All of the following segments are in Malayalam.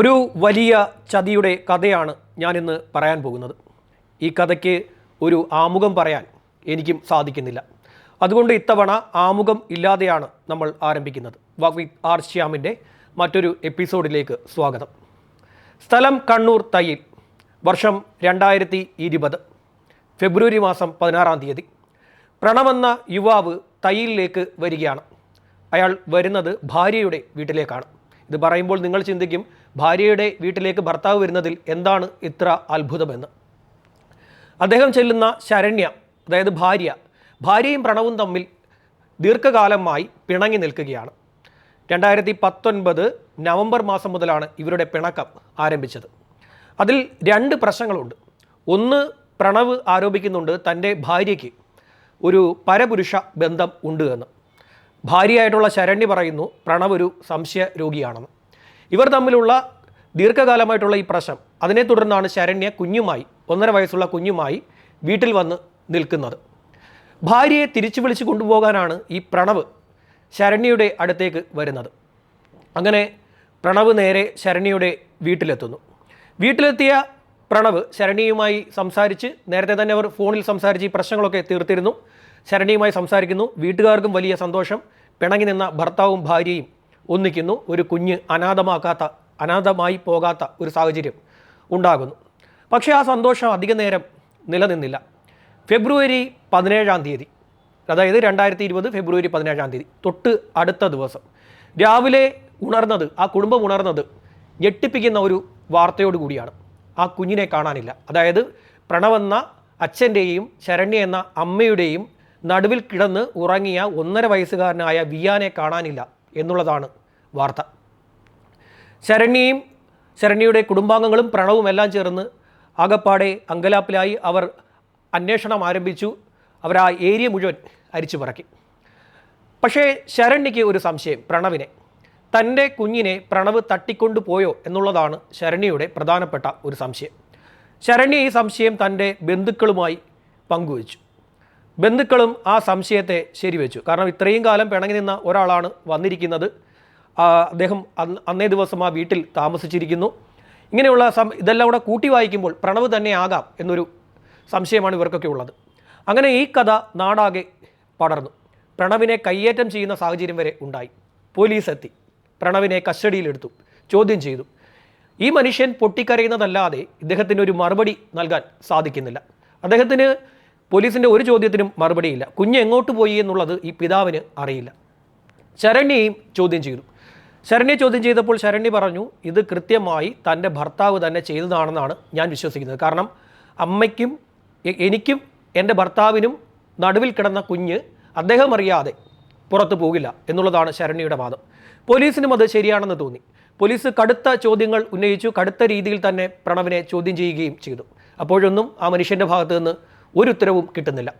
ഒരു വലിയ ചതിയുടെ കഥയാണ് ഞാനിന്ന് പറയാൻ പോകുന്നത്. ഈ കഥയ്ക്ക് ഒരു ആമുഖം പറയാൻ എനിക്കും സാധിക്കുന്നില്ല. അതുകൊണ്ട് ഇത്തവണ ആമുഖം ഇല്ലാതെയാണ് നമ്മൾ ആരംഭിക്കുന്നത്. വക് വിത്ത് ആർ ശ്യാമിന്റെ മറ്റൊരു എപ്പിസോഡിലേക്ക് സ്വാഗതം. സ്ഥലം കണ്ണൂർ തയ്യിൽ വർഷം രണ്ടായിരത്തി ഇരുപത് ഫെബ്രുവരി മാസം പതിനാറാം തീയതി. പ്രണവെന്ന യുവാവ് തയ്യിലേക്ക് വരികയാണ്. അയാൾ വരുന്നത് ഭാര്യയുടെ വീട്ടിലേക്കാണ്. ഇത് പറയുമ്പോൾ നിങ്ങൾ ചിന്തിക്കും ഭാര്യയുടെ വീട്ടിലേക്ക് ഭർത്താവ് വരുന്നതിൽ എന്താണ് ഇത്ര അത്ഭുതമെന്ന്. അദ്ദേഹം ചെല്ലുന്ന ശരണ്യ അതായത് ഭാര്യ ഭാര്യയും പ്രണവും തമ്മിൽ ദീർഘകാലമായി പിണങ്ങി നിൽക്കുകയാണ്. രണ്ടായിരത്തി പത്തൊൻപത് നവംബർ മാസം മുതലാണ് ഇവരുടെ പിണക്കം ആരംഭിച്ചത്. അതിൽ രണ്ട് പ്രശ്നങ്ങളുണ്ട്. ഒന്ന് പ്രണവ് ആരോപിക്കുന്നുണ്ട് തന്റെ ഭാര്യയ്ക്ക് ഒരു പരപുരുഷ ബന്ധം ഉണ്ട് എന്ന്. ഭാര്യയായിട്ടുള്ള ശരണ്യ പറയുന്നു പ്രണവ് ഒരു സംശയ രോഗിയാണെന്ന് ഇവർ തമ്മിലുള്ള ദീർഘകാലമായിട്ടുള്ള ഈ പ്രശ്നം അതിനെ തുടർന്നാണ് ശരണ്യ കുഞ്ഞുമായി ഒന്നര വയസ്സുള്ള കുഞ്ഞുമായി വീട്ടിൽ വന്ന് നിൽക്കുന്നത്. ഭാര്യയെ തിരിച്ചു വിളിച്ചു കൊണ്ടുപോകാനാണ് ഈ പ്രണവ് ശരണ്യയുടെ അടുത്തേക്ക് വരുന്നത്. അങ്ങനെ പ്രണവ് നേരെ ശരണ്യയുടെ വീട്ടിലെത്തുന്നു. വീട്ടിലെത്തിയ പ്രണവ് ശരണ്യയുമായി സംസാരിച്ച് നേരത്തെ തന്നെ അവർ ഫോണിൽ സംസാരിച്ച് ഈ പ്രശ്നങ്ങളൊക്കെ തീർത്തിരുന്നു. ശരണ്യയുമായി സംസാരിക്കുന്നു. വീട്ടുകാർക്കും വലിയ സന്തോഷം. പിണങ്ങി നിന്ന ഭർത്താവും ഭാര്യയും ഒന്നിക്കുന്നു. ഒരു കുഞ്ഞ് അനാഥമാക്കാത്ത അനാഥമായി പോകാത്ത ഒരു സാഹചര്യം ഉണ്ടാകുന്നു. പക്ഷേ ആ സന്തോഷം അധിക നേരം നിലനിന്നില്ല. ഫെബ്രുവരി പതിനേഴാം തീയതി അതായത് രണ്ടായിരത്തി ഇരുപത് ഫെബ്രുവരി പതിനേഴാം തീയതി തൊട്ട് അടുത്ത ദിവസം രാവിലെ ഉണർന്നത് ആ കുടുംബം ഉണർന്നത് ഞെട്ടിപ്പിക്കുന്ന ഒരു വാർത്തയോടുകൂടിയാണ് ആ കുഞ്ഞിനെ കാണാനില്ല. അതായത് പ്രണവെന്ന അച്ഛന്റെയും ശരണ്യ എന്ന അമ്മയുടെയും നടുവിൽ കിടന്ന് ഉറങ്ങിയ ഒന്നര വയസ്സുകാരനായ വിയാനെ കാണാനില്ല എന്നുള്ളതാണ് വാർത്ത. ശരണ്യയും ശരണ്യയുടെ കുടുംബാംഗങ്ങളും പ്രണവും എല്ലാം ചേർന്ന് ആകപ്പാടെ അങ്കലാപ്പിലായി അവർ അന്വേഷണം ആരംഭിച്ചു. അവർ ആ ഏരിയ മുഴുവൻ അരിച്ചു പറക്കി. പക്ഷേ ശരണ്യയ്ക്ക് ഒരു സംശയം പ്രണവിനെ. തന്റെ കുഞ്ഞിനെ പ്രണവ് തട്ടിക്കൊണ്ടു പോയോ എന്നുള്ളതാണ് ശരണ്യയുടെ പ്രധാനപ്പെട്ട ഒരു സംശയം. ശരണ്യ ഈ സംശയം തന്റെ ബന്ധുക്കളുമായി പങ്കുവച്ചു. ബന്ധുക്കളും ആ സംശയത്തെ ശരിവെച്ചു. കാരണം ഇത്രയും കാലം പിണങ്ങി നിന്ന ഒരാളാണ് വന്നിരിക്കുന്നത്. അദ്ദേഹം അന്ന് ദിവസം ആ വീട്ടിൽ താമസിച്ചിരിക്കുന്നു. ഇങ്ങനെയുള്ള സം ഇതെല്ലാം കൂടെ കൂട്ടി വായിക്കുമ്പോൾ പ്രണവ് തന്നെ ആകാം എന്നൊരു സംശയമാണ് ഇവർക്കൊക്കെ ഉള്ളത്. അങ്ങനെ ഈ കഥ നാടാകെ പടർന്നു. പ്രണവിനെ കയ്യേറ്റം ചെയ്യുന്ന സാഹചര്യം വരെ ഉണ്ടായി. പോലീസ് എത്തി പ്രണവിനെ കസ്റ്റഡിയിലെടുത്തു. ചോദ്യം ചെയ്തു. ഈ മനുഷ്യൻ പൊട്ടിക്കരയുന്നതല്ലാതെ ഇദ്ദേഹത്തിന് ഒരു മറുപടി നൽകാൻ സാധിക്കുന്നില്ല. അദ്ദേഹത്തിന് പോലീസിന്റെ ഒരു ചോദ്യത്തിനും മറുപടിയില്ല. കുഞ്ഞ് എങ്ങോട്ട് പോയി എന്നുള്ളത് ഈ പിതാവിന് അറിയില്ല. ശരണ്യയും ചോദ്യം ചെയ്തു. ശരണ്യ ചോദ്യം ചെയ്തപ്പോൾ ശരണ്യ പറഞ്ഞു ഇത് കൃത്യമായി തന്റെ ഭർത്താവ് തന്നെ ചെയ്തതാണെന്നാണ് ഞാൻ വിശ്വസിക്കുന്നത്. കാരണം അമ്മയ്ക്കും എനിക്കും എന്റെ ഭർത്താവിനും നടുവിൽ കിടന്ന കുഞ്ഞ് അദ്ദേഹം അറിയാതെ പുറത്തു പോകില്ല എന്നുള്ളതാണ് ശരണ്യയുടെ വാദം. പോലീസിനും അത് ശരിയാണെന്ന് തോന്നി. പോലീസ് കടുത്ത ചോദ്യങ്ങൾ ഉന്നയിച്ചു കടുത്ത രീതിയിൽ തന്നെ പ്രണവിനെ ചോദ്യം ചെയ്യുകയും ചെയ്തു. അപ്പോഴൊന്നും ആ മനുഷ്യന്റെ ഭാഗത്തു നിന്ന് ഒരു ഉത്തരവും കിട്ടുന്നില്ല.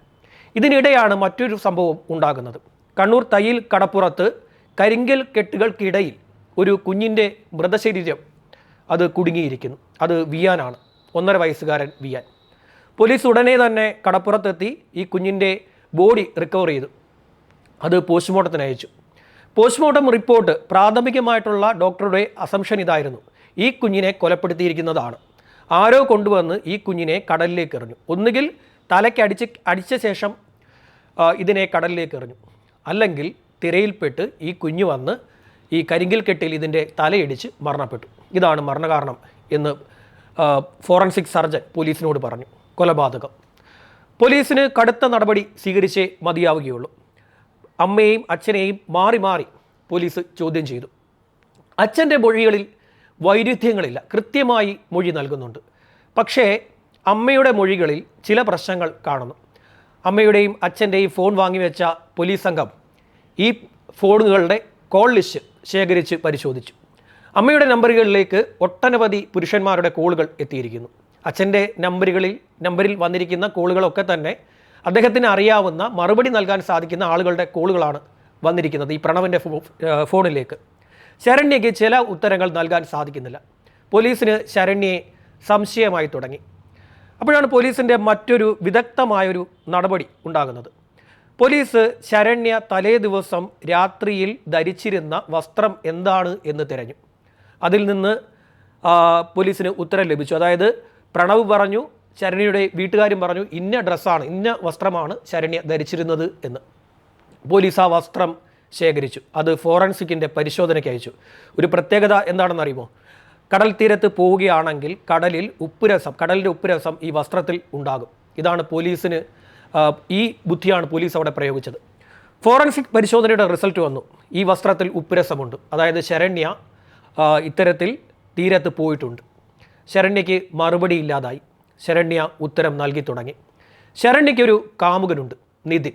ഇതിനിടെയാണ് മറ്റൊരു സംഭവം ഉണ്ടാകുന്നത്. കണ്ണൂർ തയ്യിൽ കടപ്പുറത്ത് കരിങ്കൽ കെട്ടുകൾക്കിടയിൽ ഒരു കുഞ്ഞിന്റെ മൃതശരീരം അത് കുടുങ്ങിയിരിക്കുന്നു. അത് വിയാനാണ്. ഒന്നര വയസ്സുകാരൻ വിയാൻ. പോലീസ് ഉടനെ തന്നെ കടപ്പുറത്തെത്തി ഈ കുഞ്ഞിന്റെ ബോഡി റിക്കവർ ചെയ്തു. അത് പോസ്റ്റ്മോർട്ടത്തിന് അയച്ചു. പോസ്റ്റ്മോർട്ടം റിപ്പോർട്ട് പ്രാഥമികമായിട്ടുള്ള ഡോക്ടറുടെ അസംഷൻ ഇതായിരുന്നു. ഈ കുഞ്ഞിനെ കൊലപ്പെടുത്തിയിരിക്കുന്നതാണ്. ആരോ കൊണ്ടുവന്ന് ഈ കുഞ്ഞിനെ കടലിലേക്ക് എറിഞ്ഞു. ഒന്നുകിൽ തലയ്ക്ക് അടിച്ച് അടിച്ച ശേഷം ഇതിനെ കടലിലേക്ക് എറിഞ്ഞു. അല്ലെങ്കിൽ തിരയിൽപ്പെട്ട് ഈ കുഞ്ഞു വന്ന് ഈ കരിങ്കിൽ കെട്ടിൽ ഇതിന്റെ തലയിടിച്ച് മരണപ്പെട്ടു. ഇതാണ് മരണകാരണം എന്ന് ഫോറൻസിക് സർജൻ പോലീസിനോട് പറഞ്ഞു. കൊലപാതകം. പോലീസിന് കടുത്ത നടപടി സ്വീകരിച്ചേ മതിയാവുകയുള്ളൂ. അമ്മയെയും അച്ഛനെയും മാറി മാറി പോലീസ് ചോദ്യം ചെയ്തു. അച്ഛന്റെ മൊഴികളിൽ വൈരുദ്ധ്യങ്ങളില്ല. കൃത്യമായി മൊഴി നൽകുന്നുണ്ട്. പക്ഷേ അമ്മയുടെ മൊഴികളിൽ ചില പ്രശ്നങ്ങൾ കാണുന്നു. അമ്മയുടെയും അച്ഛന്റെയും ഫോൺ വാങ്ങിവെച്ച പോലീസ് സംഘം ഈ ഫോണുകളുടെ കോൾ ലിസ്റ്റ് ശേഖരിച്ച് പരിശോധിച്ചു. അമ്മയുടെ നമ്പറുകളിലേക്ക് ഒട്ടനവധി പുരുഷന്മാരുടെ കോളുകൾ എത്തിയിരിക്കുന്നു. അച്ഛന്റെ നമ്പറുകളിൽ നമ്പറിൽ വന്നിരിക്കുന്ന കോളുകളൊക്കെ തന്നെ അദ്ദേഹത്തിന് അറിയാവുന്ന മറുപടി നൽകാൻ സാധിക്കുന്ന ആളുകളുടെ കോളുകളാണ് വന്നിരിക്കുന്നത് ഈ പ്രണവിന്റെ ഫോണിലേക്ക്. ശരണ്യയ്ക്ക് ചില ഉത്തരങ്ങൾ നൽകാൻ സാധിക്കുന്നില്ല. പോലീസിന് ശരണ്യെ സംശയമായി തുടങ്ങി. അപ്പോഴാണ് പോലീസിന്റെ മറ്റൊരു വിദഗ്ധമായൊരു നടപടി ഉണ്ടാകുന്നത്. പോലീസ് ശരണ്യ തലേ ദിവസം രാത്രിയിൽ ധരിച്ചിരുന്ന വസ്ത്രം എന്താണ് എന്ന് തിരഞ്ഞു. അതിൽ നിന്ന് പോലീസിന് ഉത്തരം ലഭിച്ചു. അതായത് പ്രണവ് പറഞ്ഞു ശരണ്യയുടെ വീട്ടുകാരും പറഞ്ഞു ഇന്ന ഡ്രസ്സാണ് ഇന്ന വസ്ത്രമാണ് ശരണ്യ ധരിച്ചിരുന്നത് എന്ന്. പോലീസ് ആ വസ്ത്രം ശേഖരിച്ചു. അത് ഫോറൻസിക്കിന്റെ പരിശോധനയ്ക്ക് അയച്ചു. ഒരു പ്രത്യേകത എന്താണെന്ന് അറിയുമോ കടൽ തീരത്ത് പോവുകയാണെങ്കിൽ കടലിൽ ഉപ്പുരസം കടലിന്റെ ഉപ്പുരസം ഈ വസ്ത്രത്തിൽ ഉണ്ടാകും. ഇതാണ് പോലീസിന് ഈ ബുദ്ധിയാണ് പോലീസ് അവിടെ പ്രയോഗിച്ചത്. ഫോറൻസിക് പരിശോധനയുടെ റിസൾട്ട് വന്നു. ഈ വസ്ത്രത്തിൽ ഉപ്പുരസമുണ്ട്. അതായത് ശരണ്യ ഇത്തരത്തിൽ തീരത്ത് പോയിട്ടുണ്ട്. ശരണ്യയ്ക്ക് മറുപടി ഇല്ലാതായി. ശരണ്യ ഉത്തരം നൽകി തുടങ്ങി. ശരണ്യയ്ക്കൊരു കാമുകനുണ്ട് നിതിൻ.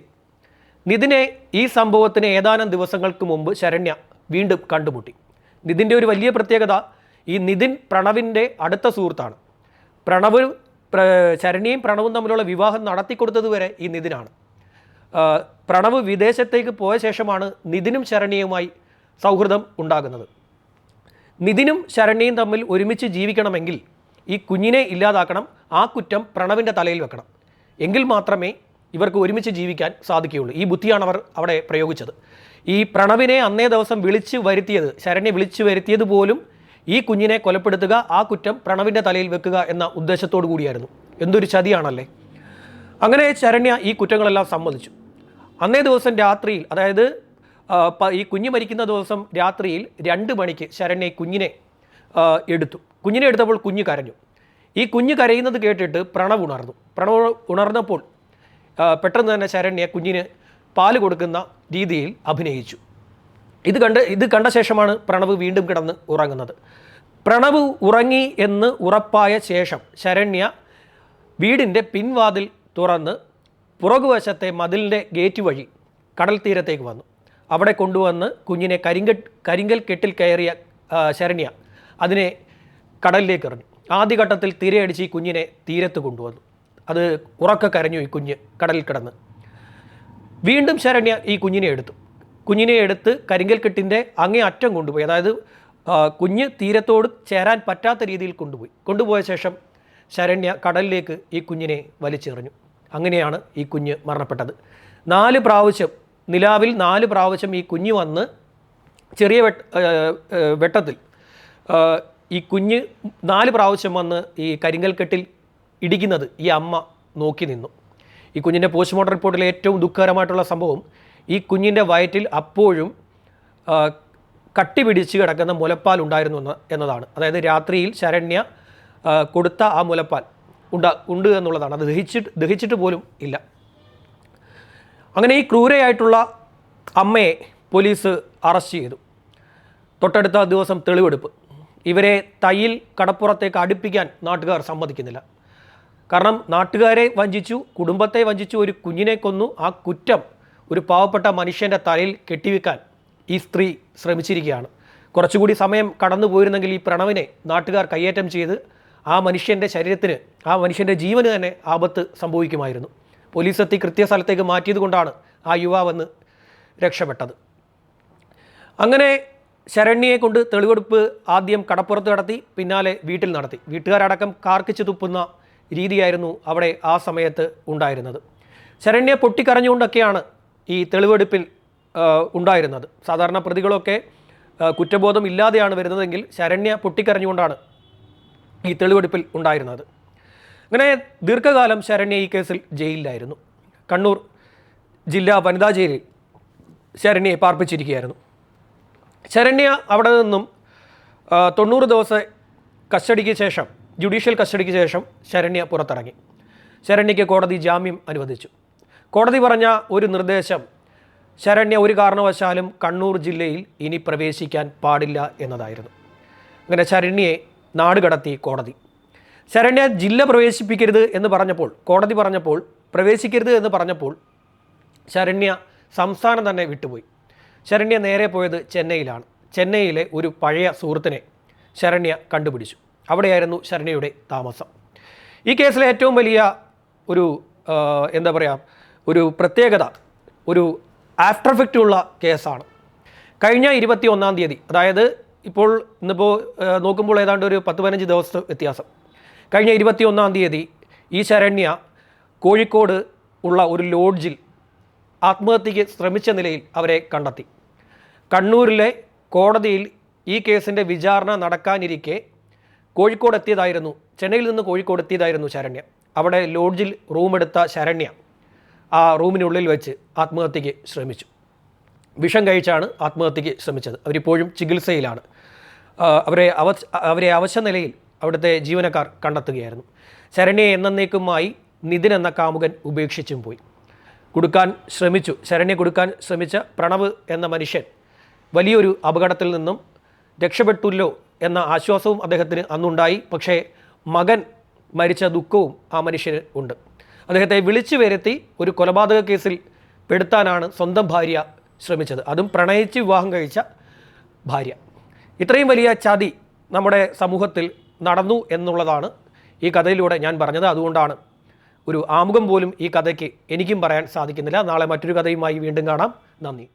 നിതിനെ ഈ സംഭവത്തിന് ഏതാനും ദിവസങ്ങൾക്ക് മുമ്പ് ശരണ്യ വീണ്ടും കണ്ടുമുട്ടി. നിതിന്റെ ഒരു വലിയ പ്രത്യേകത ഈ നിതിൻ പ്രണവിന്റെ അടുത്ത സുഹൃത്താണ്. പ്രണവ് ശരണ്യയും പ്രണവും തമ്മിലുള്ള വിവാഹം നടത്തിക്കൊടുത്തത് വരെ ഈ നിതിനാണ് പ്രണവ് വിദേശത്തേക്ക് പോയ ശേഷമാണ് നിതിനും ശരണിയുമായി സൗഹൃദം ഉണ്ടാകുന്നത്. നിതിനും ശരണിയും തമ്മിൽ ഒരുമിച്ച് ജീവിക്കണമെങ്കിൽ ഈ കുഞ്ഞിനെ ഇല്ലാതാക്കണം ആ കുറ്റം പ്രണവിന്റെ തലയിൽ വെക്കണം. എങ്കിൽ മാത്രമേ ഇവർക്ക് ഒരുമിച്ച് ജീവിക്കാൻ സാധിക്കുകയുള്ളൂ. ഈ ബുദ്ധിയാണ് അവർ അവിടെ പ്രയോഗിച്ചത്. ഈ പ്രണവിനെ അന്നേ ദിവസം വിളിച്ച് വരുത്തിയത് ശരണ്യ വിളിച്ചു വരുത്തിയത് പോലും ഈ കുഞ്ഞിനെ കൊലപ്പെടുത്തുക ആ കുറ്റം പ്രണവിന്റെ തലയിൽ വെക്കുക എന്ന ഉദ്ദേശത്തോടു കൂടിയായിരുന്നു. എന്തൊരു ചതിയാണല്ലേ? അങ്ങനെ ശരണ്യ ഈ കുറ്റങ്ങളെല്ലാം സമ്മതിച്ചു. അന്നേ ദിവസം രാത്രിയിൽ അതായത് ഈ കുഞ്ഞ് മരിക്കുന്ന ദിവസം രാത്രിയിൽ രണ്ട് മണിക്ക് ശരണ്യ കുഞ്ഞിനെ എടുത്തു. കുഞ്ഞിനെ എടുത്തപ്പോൾ കുഞ്ഞ് കരഞ്ഞു. ഈ കുഞ്ഞ് കരയുന്നത് കേട്ടിട്ട് പ്രണവ് ഉണർന്നു. പ്രണവ് ഉണർന്നപ്പോൾ പെട്ടെന്ന് തന്നെ ശരണ്യ കുഞ്ഞിന് പാൽ കൊടുക്കുന്ന രീതിയിൽ അഭിനയിച്ചു. ഇത് കണ്ട് ഇത് കണ്ട ശേഷമാണ് പ്രണവ് വീണ്ടും കിടന്ന് ഉറങ്ങുന്നത്. പ്രണവ് ഉറങ്ങി എന്ന് ഉറപ്പായ ശേഷം ശരണ്യ വീടിന്റെ പിൻവാതിൽ തുറന്ന് പുറകുവശത്തെ മതിലിന്റെ ഗേറ്റ് വഴി കടൽ തീരത്തേക്ക് വന്നു. അവിടെ കൊണ്ടുവന്ന് കുഞ്ഞിനെ കരിങ്കൽ കരിങ്കൽ കെട്ടിൽ കയറിയ ശരണ്യ അതിനെ കടലിലേക്ക് എറിഞ്ഞു. ആദ്യഘട്ടത്തിൽ തിരയടിച്ച് ഈ കുഞ്ഞിനെ തീരത്ത് കൊണ്ടുവന്നു. അത് ഉറക്ക കരഞ്ഞു ഈ കുഞ്ഞ് കടലിൽ കിടന്ന്. വീണ്ടും ശരണ്യ ഈ കുഞ്ഞിനെ എടുത്തു. കുഞ്ഞിനെ എടുത്ത് കരിങ്കൽ കെട്ടിന്റെ അങ്ങേ അറ്റം കൊണ്ടുപോയി. അതായത് കുഞ്ഞ് തീരത്തോട് ചേരാൻ പറ്റാത്ത രീതിയിൽ കൊണ്ടുപോയി. കൊണ്ടുപോയ ശേഷം ശരണ്യ കടലിലേക്ക് ഈ കുഞ്ഞിനെ വലിച്ചെറിഞ്ഞു. അങ്ങനെയാണ് ഈ കുഞ്ഞ് മരണപ്പെട്ടത്. നാല് പ്രാവശ്യം നിലാവിൽ നാല് പ്രാവശ്യം ഈ കുഞ്ഞ് വന്ന് ചെറിയ വെട്ട വെട്ടത്തിൽ ഈ കുഞ്ഞ് നാല് പ്രാവശ്യം വന്ന് ഈ കരിങ്കൽ കെട്ടിൽ ഇടിക്കുന്നത് ഈ അമ്മ നോക്കി നിന്നു. ഈ കുഞ്ഞിന്റെ പോസ്റ്റ്മോർട്ടം റിപ്പോർട്ടിലെ ഏറ്റവും ദുഃഖകരമായിട്ടുള്ള സംഭവം ഈ കുഞ്ഞിന്റെ വയറ്റിൽ അപ്പോഴും കട്ടി പിടിച്ച് കിടക്കുന്ന മുലപ്പാൽ ഉണ്ടായിരുന്നു എന്നതാണ്. അതായത് രാത്രിയിൽ ശരണ്യ കൊടുത്ത ആ മുലപ്പാൽ ഉണ്ടാ ഉണ്ട് എന്നുള്ളതാണ്. അത് ദഹിച്ചിട്ട് ദഹിച്ചിട്ട് പോലും ഇല്ല. അങ്ങനെ ഈ ക്രൂരയായിട്ടുള്ള അമ്മയെ പോലീസ് അറസ്റ്റ് ചെയ്തു. തൊട്ടടുത്ത ദിവസം തെളിവെടുപ്പ്. ഇവരെ തയ്യിൽ കടപ്പുറത്തേക്ക് അടുപ്പിക്കാൻ നാട്ടുകാർ സമ്മതിക്കുന്നില്ല. കാരണം നാട്ടുകാരെ വഞ്ചിച്ചു കുടുംബത്തെ വഞ്ചിച്ചു ഒരു കുഞ്ഞിനെ കൊന്നു. ആ കുറ്റം ഒരു പാവപ്പെട്ട മനുഷ്യന്റെ തലയിൽ കെട്ടിവെക്കാൻ ഈ സ്ത്രീ ശ്രമിച്ചിരിക്കുകയാണ്. കുറച്ചുകൂടി സമയം കടന്നു പോയിരുന്നെങ്കിൽ ഈ പ്രണവിനെ നാട്ടുകാർ കയ്യേറ്റം ചെയ്ത് ആ മനുഷ്യന്റെ ശരീരത്തിന് ആ മനുഷ്യന്റെ ജീവന് തന്നെ ആപത്ത് സംഭവിക്കുമായിരുന്നു. പോലീസ് എത്തി കൃത്യസ്ഥലത്തേക്ക് മാറ്റിയത് കൊണ്ടാണ് ആ യുവാവെന്ന് രക്ഷപ്പെട്ടത്. അങ്ങനെ ശരണ്യയെ കൊണ്ട് തെളിവെടുപ്പ് ആദ്യം കടപ്പുറത്ത് നടത്തി പിന്നാലെ വീട്ടിൽ നടത്തി. വീട്ടുകാരടക്കം കാർക്കിച്ച് തുപ്പുന്ന രീതിയായിരുന്നു അവിടെ ആ സമയത്ത് ഉണ്ടായിരുന്നത്. ശരണ്യ പൊട്ടിക്കരഞ്ഞുകൊണ്ടൊക്കെയാണ് ഈ തെളിവെടുപ്പിൽ ഉണ്ടായിരുന്നത്. സാധാരണ പ്രതികളൊക്കെ കുറ്റബോധം ഇല്ലാതെയാണ് വരുന്നതെങ്കിൽ ശരണ്യ പൊട്ടിക്കരഞ്ഞുകൊണ്ടാണ് ഈ തെളിവെടുപ്പിൽ ഉണ്ടായിരുന്നത്. അങ്ങനെ ദീർഘകാലം ശരണ്യ ഈ കേസിൽ ജയിലിലായിരുന്നു. കണ്ണൂർ ജില്ലാ വനിതാ ജയിലിൽ ശരണ്യയെ പാർപ്പിച്ചിരിക്കുകയായിരുന്നു. ശരണ്യ അവിടെ നിന്നും തൊണ്ണൂറ് ദിവസം കസ്റ്റഡിക്ക് ശേഷം ജുഡീഷ്യൽ കസ്റ്റഡിക്ക് ശേഷം ശരണ്യ പുറത്തിറങ്ങി. ശരണ്യയ്ക്ക് കോടതി ജാമ്യം അനുവദിച്ചു. കോടതി പറഞ്ഞ ഒരു നിർദ്ദേശം ശരണ്യ ഒരു കാരണവശാലും കണ്ണൂർ ജില്ലയിൽ ഇനി പ്രവേശിക്കാൻ പാടില്ല എന്നതായിരുന്നു. അങ്ങനെ ശരണ്യയെ നാട് കടത്തി കോടതി. ശരണ്യ ജില്ല പ്രവേശിപ്പിക്കരുത് എന്ന് പറഞ്ഞപ്പോൾ കോടതി പറഞ്ഞപ്പോൾ പ്രവേശിക്കരുത് എന്ന് പറഞ്ഞപ്പോൾ ശരണ്യ സംസ്ഥാനം തന്നെ വിട്ടുപോയി. ശരണ്യ നേരെ പോയത് ചെന്നൈയിലാണ്. ചെന്നൈയിലെ ഒരു പഴയ സുഹൃത്തിനെ ശരണ്യ കണ്ടുപിടിച്ചു. അവിടെയായിരുന്നു ശരണ്യയുടെ താമസം. ഈ കേസിലെ ഏറ്റവും വലിയ ഒരു എന്താ പറയുക ഒരു പ്രത്യേകത ഒരു ആഫ്റ്റർ എഫക്റ്റ് ഉള്ള കേസാണ്. കഴിഞ്ഞ ഇരുപത്തി ഒന്നാം തീയതി അതായത് ഇപ്പോൾ ഇന്നിപ്പോൾ നോക്കുമ്പോൾ ഏതാണ്ട് ഒരു പത്ത് പതിനഞ്ച് ദിവസത്തെ വ്യത്യാസം. കഴിഞ്ഞ ഇരുപത്തി ഒന്നാം തീയതി ഈ ശരണ്യ കോഴിക്കോട് ഉള്ള ഒരു ലോഡ്ജിൽ ആത്മഹത്യയ്ക്ക് ശ്രമിച്ച നിലയിൽ അവരെ കണ്ടെത്തി. കണ്ണൂരിലെ കോടതിയിൽ ഈ കേസിന്റെ വിചാരണ നടക്കാനിരിക്കെ കോഴിക്കോട് എത്തിയതായിരുന്നു ചെന്നൈയിൽ നിന്ന് കോഴിക്കോട് എത്തിയതായിരുന്നു ശരണ്യ. അവിടെ ലോഡ്ജിൽ റൂമെടുത്ത ശരണ്യ. ആ റൂമിനുള്ളിൽ വെച്ച് ആത്മഹത്യയ്ക്ക് ശ്രമിച്ചു. വിഷം കഴിച്ചാണ് ആത്മഹത്യയ്ക്ക് ശ്രമിച്ചത്. അവരിപ്പോഴും ചികിത്സയിലാണ്. അവരെ അവ അവരെ അവശ നിലയിൽ അവിടുത്തെ ജീവനക്കാർ കണ്ടെത്തുകയായിരുന്നു. ശരണ്യെ എന്നേക്കുമായി നിതിൻ എന്ന കാമുകൻ ഉപേക്ഷിച്ചും പോയി. കൊടുക്കാൻ ശ്രമിച്ചു. ശരണ്യ കൊടുക്കാൻ ശ്രമിച്ച പ്രണവ് എന്ന മനുഷ്യൻ വലിയൊരു അപകടത്തിൽ നിന്നും രക്ഷപ്പെട്ടുല്ലോ എന്ന ആശ്വാസവും അദ്ദേഹത്തിന് അന്നുണ്ടായി. പക്ഷേ മകൻ മരിച്ച ദുഃഖവും ആ മനുഷ്യന് ഉണ്ട്. അദ്ദേഹത്തെ വിളിച്ചു വരുത്തി ഒരു കൊലപാതക കേസിൽ പെടുത്താനാണ് സ്വന്തം ഭാര്യ ശ്രമിച്ചത്. അതും പ്രണയിച്ച് വിവാഹം കഴിച്ച ഭാര്യ. ഇത്രയും വലിയ ചതി നമ്മുടെ സമൂഹത്തിൽ നടന്നു എന്നുള്ളതാണ് ഈ കഥയിലൂടെ ഞാൻ പറഞ്ഞത്. അതുകൊണ്ടാണ് ഒരു ആമുഖം പോലും ഈ കഥയ്ക്ക് എനിക്കും പറയാൻ സാധിക്കുന്നില്ല. നാളെ മറ്റൊരു കഥയുമായി വീണ്ടും കാണാം. നന്ദി.